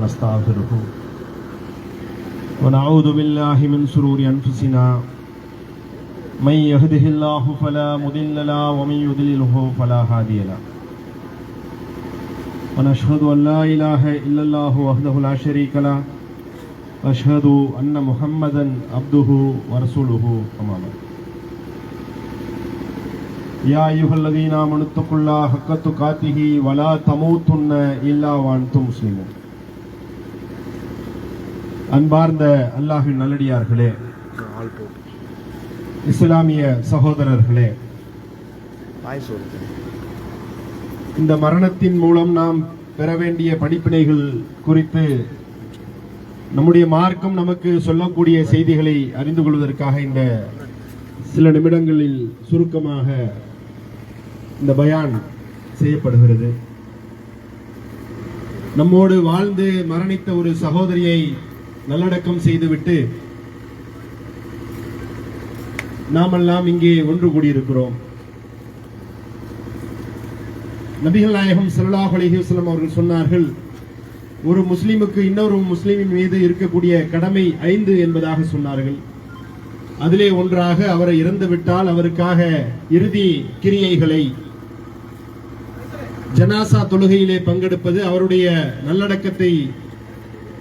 ونستغفره. ونعوذ بالله من شرور أنفسنا. من يهده الله فلا مضل له ومن يضلله فلا هادي له. ونشهد أن لا إله إلا الله وحده لا شريك له. وأشهد أن محمدا عبده ورسوله. بعد. يا أيها الذين آمنوا اتقوا الله حق تقاته ولا تموتن إلا وأنتم مسلمون. அன்பார்ந்த அல்லாஹின் நல்லடியார்களே இஸ்லாமிய சகோதரர்களே இந்த மரணத்தின் மூலம் நாம் பெற வேண்டிய படிப்பினைகள் குறித்து நம்முடைய மார்க்கம் நமக்கு சொல்லக்கூடிய செய்திகளை அறிந்து கொள்வதற்காக இந்த சில நிமிடங்களில் சுருக்கமாக இந்த பயான் செய்யப்படுகிறது. நம்மோடு வாழ்ந்து மரணித்த ஒரு சகோதரியை நல்லடக்கம் செய்துவிட்டு நாமெல்லாம் இங்கே ஒன்று கூடியிருக்கிறோம். நபிகள் நாயகம் சல்லாஹ் அலிஹிஸ்லம் அவர்கள் சொன்னார்கள் ஒரு முஸ்லீமுக்கு இன்னொரு முஸ்லீமின் மீது இருக்கக்கூடிய கடமை ஐந்து என்பதாக சொன்னார்கள். அதிலே ஒன்றாக அவரை இறந்துவிட்டால் அவருக்காக இறுதி கிரியைகளை ஜனாசா தொழுகையிலே பங்கெடுப்பது அவருடைய நல்லடக்கத்தை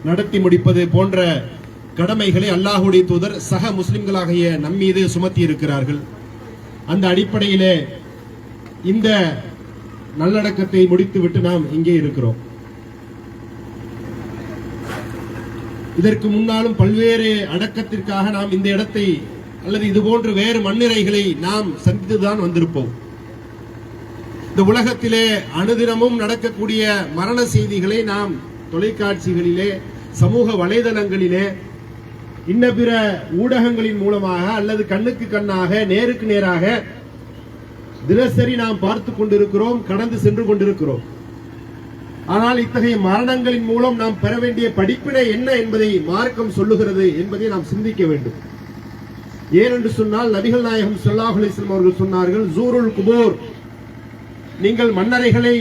நடத்தி முடிப்பது போன்ற கடமைகளை அல்லாஹுடைய தூதர் சக முஸ்லிம்களாகிய நம்மீது சுமத்தி இருக்கிறார்கள் அந்த அடிப்படையிலே இந்த நல்லடக்கத்தை முடித்துவிட்டு நாம் இங்கே இருக்கிறோம். இதற்கு முன்னாலும் பல்வேறு அடக்கத்திற்காக நாம் இந்த இடத்தை அல்லது இது போன்று வேறு மண்ணிறைகளை நாம் சந்தித்துதான் வந்திருப்போம். இந்த உலகத்திலே அனுதினமும் நடக்கக்கூடிய மரண செய்திகளை நாம் தொலைக்காட்சிகளிலே சமூக வலைதளங்களிலே இன்ன பிற ஊடகங்களின் மூலமாக அல்லது கண்ணுக்கு கண்ணாக நேருக்கு நேராக தினசரி நாம் பார்த்து கொண்டிருக்கிறோம் கடந்து சென்று கொண்டிருக்கிறோம். ஆனால் இத்தகைய மரணங்களின் மூலம் நாம் பெற வேண்டிய படிப்பினை என்ன என்பதை மார்க்கம் சொல்லுகிறது என்பதை நாம் சிந்திக்க வேண்டும். ஏனென்று சொன்னால் நபிகள் நாயகம் ஸல்லல்லாஹு அலைஹி அவர்கள் சொன்னார்கள் ஜூருல் குபோர் நீங்கள் மன்னரைகளை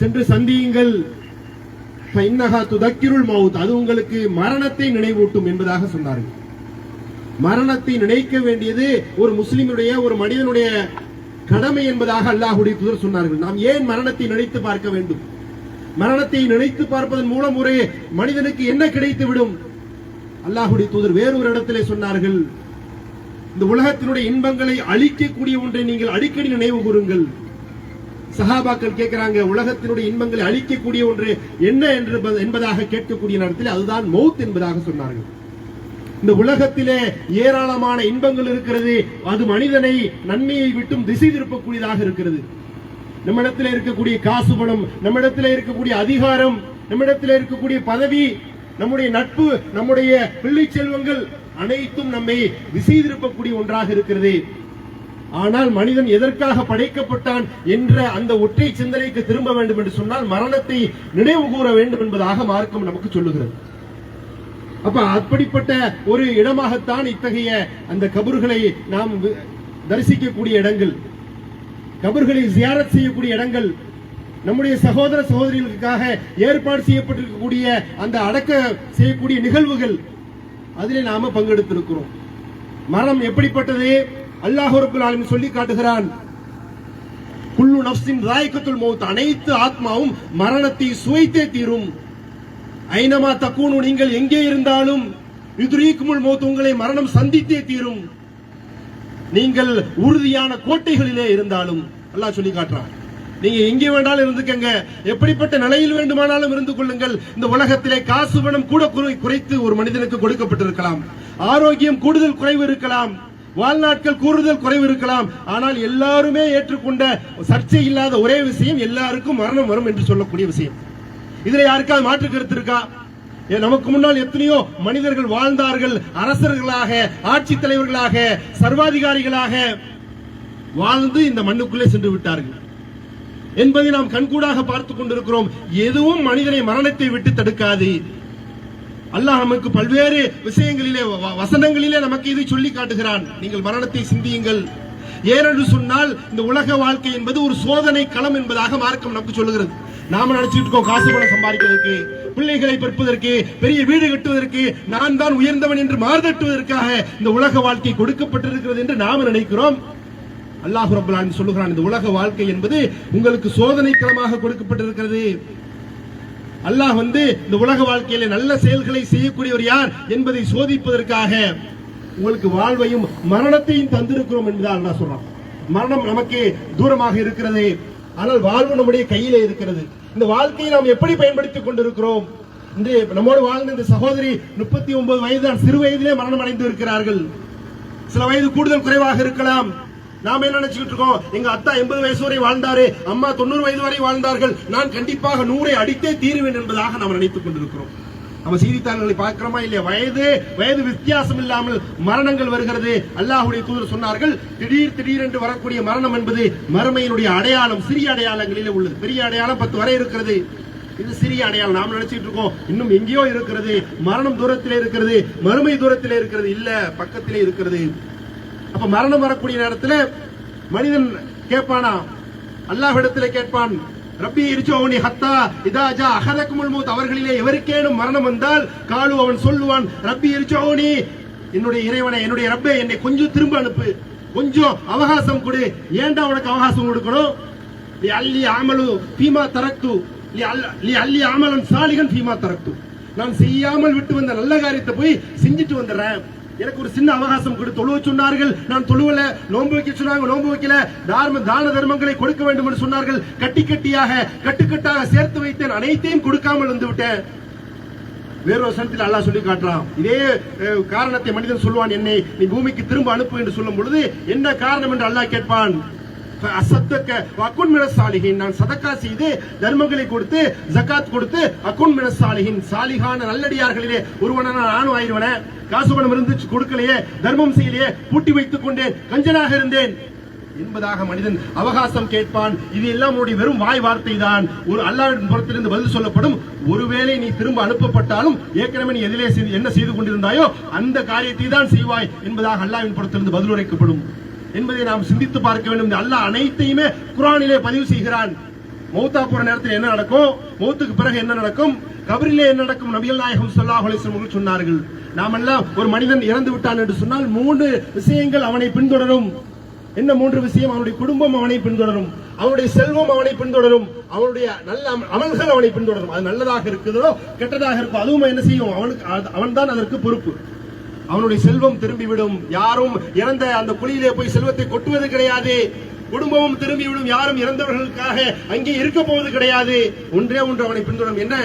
சென்று சந்தியுங்கள் துதக்கிருள் மவுத் அது உங்களுக்கு மரணத்தை நினைவூட்டும் என்பதாக சொன்னார்கள். மரணத்தை நினைக்க வேண்டியது ஒரு முஸ்லிமுடைய ஒரு மனிதனுடைய கடமை என்பதாக அல்லாஹுடைய தூதர் சொன்னார்கள். நாம் ஏன் மரணத்தை நினைத்து பார்க்க வேண்டும்? மரணத்தை நினைத்து பார்ப்பதன் மூலம் ஒரு மனிதனுக்கு என்ன கிடைத்து விடும் அல்லாஹுடைய தூதர் வேறொரு இடத்திலே சொன்னார்கள் இந்த உலகத்தினுடைய இன்பங்களை அழிக்கக்கூடிய ஒன்றை நீங்கள் அடிக்கடி நினைவு கூறுங்கள். சஹாபாக்கள் கேட்கிறாங்க உலகத்தினுடைய இன்பங்களை அழிக்கக்கூடிய ஒன்று என்ன என்று என்பதாக கேட்கக்கூடிய நேரத்தில் அதுதான் மௌத் என்பதாக சொன்னார்கள். இந்த உலகத்திலே ஏராளமான இன்பங்கள் இருக்கிறது அது மனிதனை நன்மையை விட்டும் திசை திருப்பக்கூடியதாக இருக்கிறது. நம்மிடத்தில் இருக்கக்கூடிய காசு பணம் நம்மிடத்தில் இருக்கக்கூடிய அதிகாரம் நம்மிடத்தில் இருக்கக்கூடிய பதவி நம்முடைய நட்பு நம்முடைய பிள்ளை செல்வங்கள் அனைத்தும் நம்மை திசை திருப்பக்கூடிய ஒன்றாக இருக்கிறது. ஆனால் மனிதன் எதற்காக படைக்கப்பட்டான் என்ற அந்த ஒற்றை சிந்தனைக்கு திரும்ப வேண்டும் என்று சொன்னால் மரணத்தை நினைவு கூற வேண்டும் என்பதாக மார்க்கம் நமக்கு சொல்லுகிறது. அப்ப அப்படிப்பட்ட ஒரு இடமாகத்தான் இத்தகைய அந்த கபர்களை நாம் தரிசிக்கக்கூடிய இடங்கள் கபர்களை ஜியாரத் செய்யக்கூடிய இடங்கள் நம்முடைய சகோதர சகோதரிகளுக்காக ஏற்பாடு செய்யப்பட்டிருக்கக்கூடிய அந்த அடக்க செய்யக்கூடிய நிகழ்வுகள் அதிலே நாம பங்கெடுத்திருக்கிறோம். மரணம் எப்படிப்பட்டது? அல்லாஹ் சொல்லி காட்டுகிறான். குல்லு நப்சின் ராய்கத்துல் மௌத் அனைத்து ஆத்மாவும் மரணத்தை சுவைத்தே தீரும். ஐனமா தக்கூனு நீங்கள் எங்கே இருந்தாலும் யுத்ரீக்குமுல் மௌத் உங்களை மரணம் சந்தித்தே தீரும். நீங்கள் உறுதியான கோட்டைகளிலே இருந்தாலும் அல்லாஹ் சொல்லி காட்டுறான். நீங்க எங்கே வேண்டாலும் இருந்துக்கங்க. எப்படிப்பட்ட நிலையில் வேண்டுமானாலும் இருந்து கொள்ளுங்கள். இந்த உலகத்திலே காசு பணம் கூட குறை- குறைத்து ஒரு மனிதனுக்கு கொடுக்கப்பட்டிருக்கலாம். ஆரோக்கியம் கூடுதல் குறைவு இருக்கலாம். வாழ்நாட்கள் கூறுதல் குறைவு இருக்கலாம் ஆனால் எல்லாருமே ஏற்றுக்கொண்ட சர்ச்சை இல்லாத ஒரே விஷயம் எல்லாருக்கும் மரணம் வரும் என்று சொல்லக்கூடிய விஷயம். இதுல யாருக்காவது மாற்று கருத்து இருக்கா? நமக்கு முன்னால் எத்தனையோ மனிதர்கள் வாழ்ந்தார்கள் அரசர்களாக ஆட்சி தலைவர்களாக சர்வாதிகாரிகளாக வாழ்ந்து இந்த மண்ணுக்குள்ளே சென்று விட்டார்கள். என்பதை நாம் கண்கூடாக பார்த்துக் கொண்டிருக்கிறோம். எதுவும் மனிதனை மரணத்தை விட்டு தடுக்காது. அல்லாஹ் நமக்கு பல்வேறு விஷயங்களிலே வ- வசனங்களிலே நமக்கு இதை சொல்லி காட்டுகிறான். நீங்கள் மரணத்தை சிந்தியுங்கள். ஏனென்று சொன்னால் இந்த உலக வாழ்க்கை என்பது ஒரு சோதனை களம் என்பதாக மார்க்கம் நமக்கு சொல்லுகிறது. நாம நினைச்சிட்டு இருக்கோம் காசு பணம் சம்பாதிக்கிறதுக்கு பிள்ளைகளை பெற்பதற்கு பெரிய வீடு கட்டுவதற்கு நான் தான் உயர்ந்தவன் என்று மாறுதட்டுவதற்காக இந்த உலக வாழ்க்கை கொடுக்கப்பட்டிருக்கிறது என்று நாம நினைக்கிறோம். அல்லாஹ் ரப்பல் சொல்லுகிறான் இந்த உலக வாழ்க்கை என்பது உங்களுக்கு சோதனை களமாக கொடுக்கப்பட்டிருக்கிறது. அல்லாஹ் வந்து இந்த உலக வாழ்க்கையில நல்ல செயல்களை செய்யக்கூடியவர் யார் என்பதை சோதிப்பதற்காக உங்களுக்கு வாழ்வையும் மரணத்தையும் தந்திருக்கிறோம் என்பதால் அல்லாஹ் சொல்றான். மரணம் நமக்கு தூரமாக இருக்கிறது. ஆனால் வாழ்வு நம்முடைய கையில இருக்கிறது. இந்த வாழ்க்கையை நாம் எப்படி பயன்படுத்திக் கொண்டிருக்கிறோம்? இன்று நம்மோடு வாழ்ந்த இந்த சகோதரி முப்பத்தி ஒன்பது வயது சிறு வயதிலே மரணம் அடைந்து இருக்கிறார்கள் சில வயது கூடுதல் குறைவாக இருக்கலாம். நாம என்ன நினைச்சுக்கிட்டு இருக்கோம்? எங்க அத்தா எண்பது வயசு வரை வாழ்ந்தாரு அம்மா தொண்ணூறு வயது வரை வாழ்ந்தார்கள். நான் கண்டிப்பாக நூறை அடித்தே தீருவேன் என்பதாக நாம் நினைத்துக் கொண்டிருக்கிறோம். நம்ம செய்தித்தாள்களை பார்க்கிறோமா இல்லையா? வயது வயது வித்தியாசம் இல்லாமல் மரணங்கள் வருகிறது. அல்லாஹுடைய தூதர் சொன்னார்கள் திடீர் திடீர் என்று வரக்கூடிய மரணம் என்பது மறுமையினுடைய அடையாளம் சிறிய அடையாளங்களிலே உள்ளது. பெரிய அடையாளம் பத்து வரை இருக்கிறது. இது சிறிய அடையாளம். நாம் நினைச்சிட்டு இருக்கோம் இன்னும் எங்கேயோ இருக்கிறது. மரணம் தூரத்திலே இருக்கிறது. மறுமை தூரத்திலே இருக்கிறது. இல்ல பக்கத்திலே இருக்கிறது. அப்ப மரணம் வரக்கூடிய நேரத்தில் மனிதன் கேட்பானா? அல்லாஹ்விடத்திலே கேட்பான் ரப்பி இருச்சோனி ஹத்தா இதாஜா அகதக்குமுல் மூத். அவர்களிலே எவருக்கேனும் மரணம் வந்தால் காலு அவன் சொல்லுவான் ரப்பி இருச்சோனி என்னுடைய இறைவனை என்னுடைய ரப்பே என்னை கொஞ்சம் திரும்ப அனுப்பு. கொஞ்சம் அவகாசம் கொடு. ஏன்டா உனக்கு அவகாசம் கொடுக்கணும்? லி அல்லி ஆமலு பீமா தரக்து. லி அல்- அல்லி ஆமலன் சாலிகன் ஃபீமா தரக்து. நான் செய்யாமல் விட்டு வந்த நல்ல காரியத்தை போய் செஞ்சுட்டு வந்துடுறேன். எனக்கு ஒரு சின்ன அவகாசம் கொடு. தொழுவ சொன்னார்கள். நான் தொழுவல. நோன்பு வைக்க சொன்னாங்க. நோன்பு வைக்கல. தார்ம தான தர்மங்களை கொடுக்க வேண்டும் என்று சொன்னார்கள். கட்டி கட்டியாக கட்டுக்கட்டாக சேர்த்து வைத்தேன். அனைத்தையும் கொடுக்காமல் இருந்து விட்டேன். வேறொரு வசனத்தில் அல்லாஹ் சொல்லி காட்டுறான். இதே காரணத்தை மனிதன் சொல்வான். என்னை நீ பூமிக்கு திரும்ப அனுப்பு என்று சொல்லும் பொழுது என்ன காரணம் என்று அல்லாஹ் கேட்பான்? அசத்துக்க அக்குன் மின சாலிகின் நான் சதக்கா செய்து தர்மங்களை கொடுத்து ஜக்காத் கொடுத்து அக்குன் மின சாலிகின் சாலிகான நல்லடியார்களிலே ஒருவன நானும் ஆயிருவன. காசு பணம் இருந்துச்சு கொடுக்கலையே. தர்மம் செய்யலையே. பூட்டி வைத்துக் கொண்டேன். கஞ்சனாக இருந்தேன். என்பதாக மனிதன் அவகாசம் கேட்பான். இது எல்லாம் உடைய வெறும் வாய் வார்த்தை தான் ஒரு அல்லாவின் புறத்திலிருந்து பதில் சொல்லப்படும். ஒருவேளை நீ திரும்ப அனுப்பப்பட்டாலும் ஏற்கனவே நீ எதிலே செய்து- என்ன செய்து கொண்டிருந்தாயோ அந்த காரியத்தை தான் செய்வாய் என்பதாக அல்லாவின் புறத்திலிருந்து பதில் உரைக்கப்படும் என்பதை நாம் சிந்தித்து பார்க்க வேண்டும். இந்த அல்லாஹ் அனைத்தையுமே குரானிலே பதிவு செய்கிறான். மௌத்தா போற நேரத்தில் என்ன நடக்கும்? மௌத்துக்கு பிறகு என்ன நடக்கும்? கபரிலே என்ன நடக்கும்? நபிகள் நாயகம் ஸல்லல்லாஹு அலைஹி வஸல்லம் அவர்கள் சொன்னார்கள். நாமெல்லாம் ஒரு மனிதன் இறந்து விட்டான் என்று சொன்னால் மூன்று விஷயங்கள் அவனை பின்தொடரும். என்ன மூன்று விஷயம்? அவனுடைய குடும்பம் அவனை பின்தொடரும். அவனுடைய செல்வம் அவனை பின்தொடரும். அவனுடைய நல்ல அமல்கள் அவனை பின்தொடரும். அது நல்லதாக இருக்குதோ கெட்டதாக இருக்கும் அதுவும் என்ன செய்யும்? அவனுக்கு அவன் தான் அதற்கு பொறுப்பு. அவனுடைய செல்வம் திரும்பிவிடும். யாரும் இறந்த அந்த குழியிலே போய் செல்வத்தை கொட்டுவது கிடையாது. குடும்பமும் திரும்பிவிடும். யாரும் இறந்தவர்களுக்காக அங்கே இருக்க போவது கிடையாது. ஒன்றே ஒன்று அவனை பின்தொடரும். என்ன?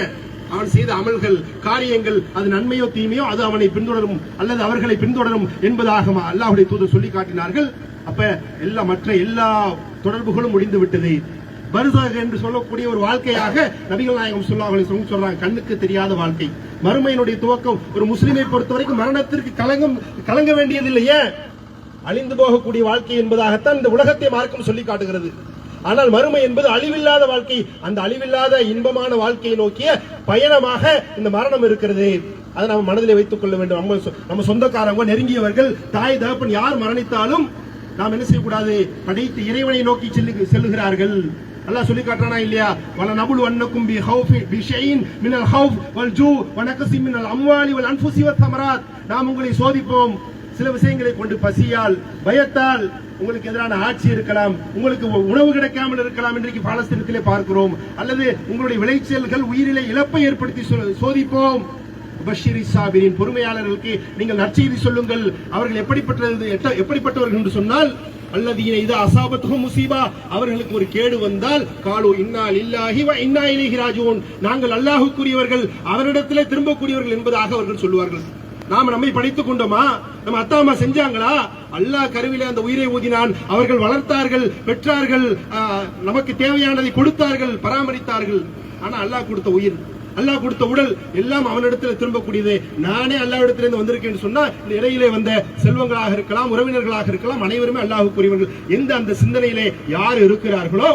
அவன் செய்த அமல்கள் காரியங்கள் அது நன்மையோ தீமையோ அது அவனை பின்தொடரும் அல்லது அவர்களை பின்தொடரும் என்பதாக அல்லாஹ்வுடைய தூதர் சொல்லி காட்டினார்கள். அப்ப எல்லா மற்ற எல்லா தொடர்புகளும் முடிந்து விட்டது பருசாக என்று சொல்லக்கூடிய ஒரு வாழ்க்கையாக நபிகள் நாயகம் ஸல்லல்லாஹு அலைஹி சொல்றாங்க. கண்ணுக்கு தெரியாத வாழ்க்கை. மறுமையினுடைய துவக்கம் ஒரு முஸ்லிமை பொறுத்த வரைக்கும் மரணத்திற்கு கலங்கம் கலங்க வேண்டியதில்லையே அழிந்து போகக்கூடிய வாழ்க்கை என்பதாகத்தான் இந்த உலகத்தை மார்க்கம் சொல்லி காட்டுகிறது. ஆனால் மறுமை என்பது அழிவில்லாத வாழ்க்கை. அந்த அழிவில்லாத இன்பமான வாழ்க்கையை நோக்கிய பயணமாக இந்த மரணம் இருக்கிறது. அதை நம்ம மனதில் வைத்துக் கொள்ள வேண்டும். நம்ம சொ- நம்ம சொந்தக்காரங்க நெருங்கியவர்கள் தாய் தகப்பன் யார் மரணித்தாலும் நாம் என்ன செய்யக்கூடாது? படைத்து இறைவனை நோக்கி செல்லு செல்லுகிறார்கள். அல்லாஹ் சொல்லி காட்டுறானா இல்லையா? வல நபுல் வன்னக்கும் பி ஹௌஃபி பி ஷைஇன் மினல் ஹவுஃப் வல் ஜூ வ மினல் அம்வாலி வல் அன்ஃபுஸி வத் தமராத். நாம் உங்களை சோதிப்போம். சில விஷயங்களை கொண்டு பசியால் பயத்தால் உங்களுக்கு எதிரான ஆட்சி இருக்கலாம். உங்களுக்கு உணவு கிடைக்காமல் இருக்கலாம். இன்றைக்கு பாலஸ்தீனத்திலே பார்க்கிறோம். அல்லது உங்களுடைய விளைச்சல்கள் உயிரிலே இழப்பை ஏற்படுத்தி சோதிப்போம். பஷீரி சாபிரின் பொறுமையாளர்களுக்கு நீங்கள் நற்செய்தி சொல்லுங்கள். அவர்கள் எப்படிப்பட்டது எட்ட- எப்படிப்பட்டவர்கள் என்று சொன்னால் அல்லதீன இது அசாபத்துகும் முசீபா. அவர்களுக்கு ஒரு கேடு வந்தால் காலு இன்னால் இல்லாஹி வ இன்னா இலைஹி ராஜிஊன். நாங்கள் அல்லாஹுக்குரியவர்கள் அவரிடத்திலே திரும்பக்கூடியவர்கள் என்பதாக அவர்கள் சொல்லுவார்கள். நாம நம்மை படைத்துக் கொண்டோமா? நம்ம அத்தா அம்மா செஞ்சாங்களா? அல்லாஹ் கருவில அந்த உயிரை ஊதினான். அவர்கள் வளர்த்தார்கள் பெற்றார்கள் நமக்கு தேவையானதை கொடுத்தார்கள் பராமரித்தார்கள். ஆனா அல்லாஹ் கொடுத்த உயிர். அல்லாஹ் கொடுத்த உடல் எல்லாம் அவனிடத்துல திரும்பக்கூடியது. நானே அல்லாவிடத்திலிருந்து வந்திருக்கேன்னு சொன்னா இந்த இடையிலே வந்த செல்வங்களாக இருக்கலாம் உறவினர்களாக இருக்கலாம் அனைவருமே அல்லாஹுக்குரியவர்கள் எந்த அந்த சிந்தனையிலே யார் இருக்கிறார்களோ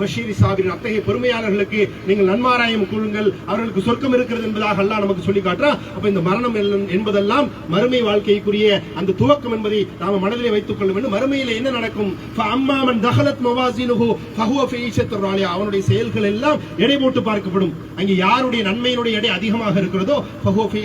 பஷீரி சாபிரின் அத்தகைய பொறுமையாளர்களுக்கு நீங்கள் நன்மாராயம் கூறுங்கள். அவர்களுக்கு சொர்க்கம் இருக்கிறது என்பதாக அல்லா நமக்கு சொல்லி காட்டுறான் அப்ப இந்த மரணம் என்பதெல்லாம் மறுமை வாழ்க்கைக்குரிய அந்த துவக்கம் என்பதை நாம மனதிலே வைத்துக் கொள்ள வேண்டும். மறுமையில என்ன நடக்கும்? அம்மாமன் தகலத் மவாசினுஹு ஃபஹுவ அவனுடைய செயல்கள் எல்லாம் எடை போட்டு பார்க்கப்படும். அங்கே யாருடைய நன்மையினுடைய எடை அதிகமாக இருக்கிறதோ ஃபஹுவ ஃபீ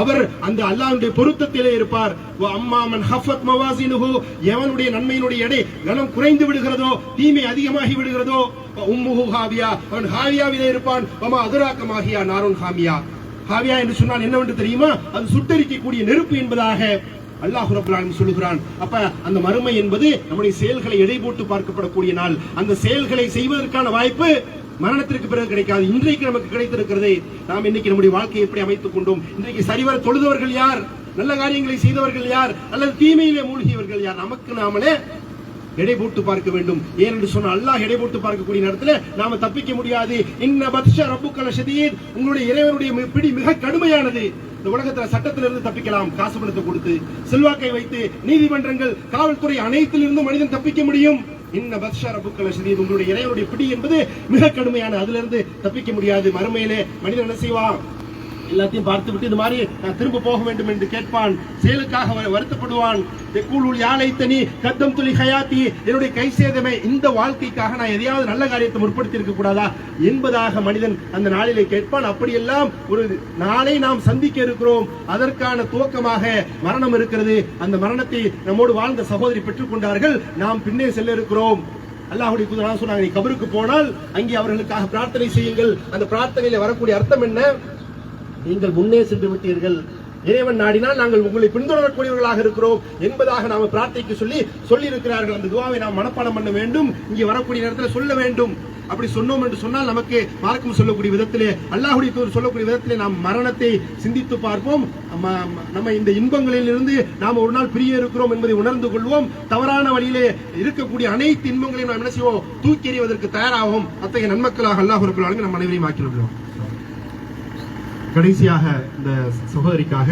அவர் அந்த அல்லாஹ்வுடைய பொருத்தத்திலே இருப்பார். வ அம்மாமன் ஹஃபத் மவாசினுஹு எவனுடைய நன்மையினுடைய எடை கனம் குறைந்து விடுகிறதோ தீமை அதிகமாகி விடுகிறதோ? உம்முஹு ஹாவியா. அவன் ஹாவியாவிலே இருப்பான். வமா அதுராக்கமாகியா நாரோன் ஹாமியா. ஹாவியா என்று சொன்னால் என்னவென்று தெரியுமா? அது சுட்டரிக்கக்கூடிய நெருப்பு என்பதாக அல்லாஹ் ரபுல்லாலும் சொல்லுகிறான். அப்ப அந்த மறுமை என்பது நம்முடைய செயல்களை எடை போட்டு பார்க்கப்படக்கூடிய நாள். அந்த செயல்களை செய்வதற்கான வாய்ப்பு மரணத்திற்கு பிறகு கிடைக்காது. இன்றைக்கு நமக்கு கிடைத்திருக்கிறது. நாம் இன்னைக்கு நம்முடைய வாழ்க்கையை எப்படி அமைத்துக் கொண்டோம்? இன்றைக்கு சரிவர தொழுதவர்கள் யார்? நல்ல காரியங்களை செய்தவர்கள் யார்? அல்லது தீமையிலே மூழ்கியவர்கள் யார்? நமக்கு நாமளே எடை போட்டு பார்க்க வேண்டும். ஏனென்று சொன்ன அல்லாஹ் எடை போட்டு பார்க்கக்கூடிய நேரத்துல நாம தப்பிக்க முடியாது. இன்ன பத்ஷ ரப்புக்கல ஷதீத். உங்களுடைய இறைவனுடைய பிடி மிக கடுமையானது. இந்த உலகத்துல சட்டத்திலிருந்து தப்பிக்கலாம். காசு பணத்தை கொடுத்து செல்வாக்கை வைத்து நீதிமன்றங்கள் காவல்துறை அனைத்திலிருந்தும் மனிதன் தப்பிக்க முடியும். இன்ன பத்ஷ ரப்புக்கல ஷதீத். உங்களுடைய இறைவனுடைய பிடி என்பது மிக கடுமையான அதுல இருந்து தப்பிக்க முடியாது. மறுமையிலே மனிதன் என்ன செய்வான்? எல்லாத்தையும் பார்த்து விட்டு இது மாதிரி நான் திரும்ப போக வேண்டும் என்று கேட்பான். செயலுக்காக வ- வருத்தப்படுவான். கூழூல் யானை தனி கத்தம் துளி ஹயாத்தி என்னுடைய கை சேதமே இந்த வாழ்க்கைக்காக நான் எதையாவது நல்ல காரியத்தை முற்படுத்தி இருக்க கூடாதா? என்பதாக மனிதன் அந்த நாளிலே கேட்பான். அப்படியெல்லாம் ஒரு நாளை நாம் சந்திக்க இருக்கிறோம். அதற்கான துவக்கமாக மரணம் இருக்கிறது. அந்த மரணத்தை நம்மோடு வாழ்ந்த சகோதரி பெற்றுக்கொண்டார்கள் நாம் பின்னே செல்ல இருக்கிறோம். அல்லாஹுடைய தூதர் சொன்னாங்க நீ கபருக்கு போனால் அங்கே அவர்களுக்காக பிரார்த்தனை செய்யுங்கள். அந்த பிரார்த்தனையில வரக்கூடிய அர்த்தம் என்ன? நீங்கள் முன்னே சென்று விட்டீர்கள். இறைவன் நாடினால் நாங்கள் உங்களை பின்தொடரக்கூடியவர்களாக இருக்கிறோம் என்பதாக நாம பிரார்த்தைக்கு சொல்லி சொல்லி இருக்கிறார்கள் அந்த துவாவை நாம் மனப்பாடம் பண்ண வேண்டும். இங்கே வரக்கூடிய நேரத்தில் சொல்ல வேண்டும். அப்படி சொன்னோம் என்று சொன்னால் நமக்கு மார்க்கம் சொல்லக்கூடிய விதத்திலே அல்லாஹுடைய தூர் சொல்லக்கூடிய விதத்திலே நாம் மரணத்தை சிந்தித்து பார்ப்போம். நம்ம இந்த இன்பங்களில் இருந்து நாம் ஒரு நாள் பிரிய இருக்கிறோம் என்பதை உணர்ந்து கொள்வோம். தவறான வழியிலே இருக்கக்கூடிய அனைத்து இன்பங்களையும் நாம் என்ன செய்வோம்? தூக்கி எறிவதற்கு தயாராகும். அத்தகைய நன்மக்களாக அல்லாஹ் இருக்கிறாங்க நம் அனைவரையும் ஆக்கிவிடுவோம் கடைசியாக இந்த சகோதரிக்காக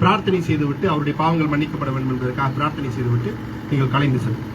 பிரார்த்தனை செய்துவிட்டு அவருடைய பாவங்கள் மன்னிக்கப்பட வேண்டும் என்பதற்காக பிரார்த்தனை செய்துவிட்டு நீங்கள் கலைந்து செல்லுங்கள்.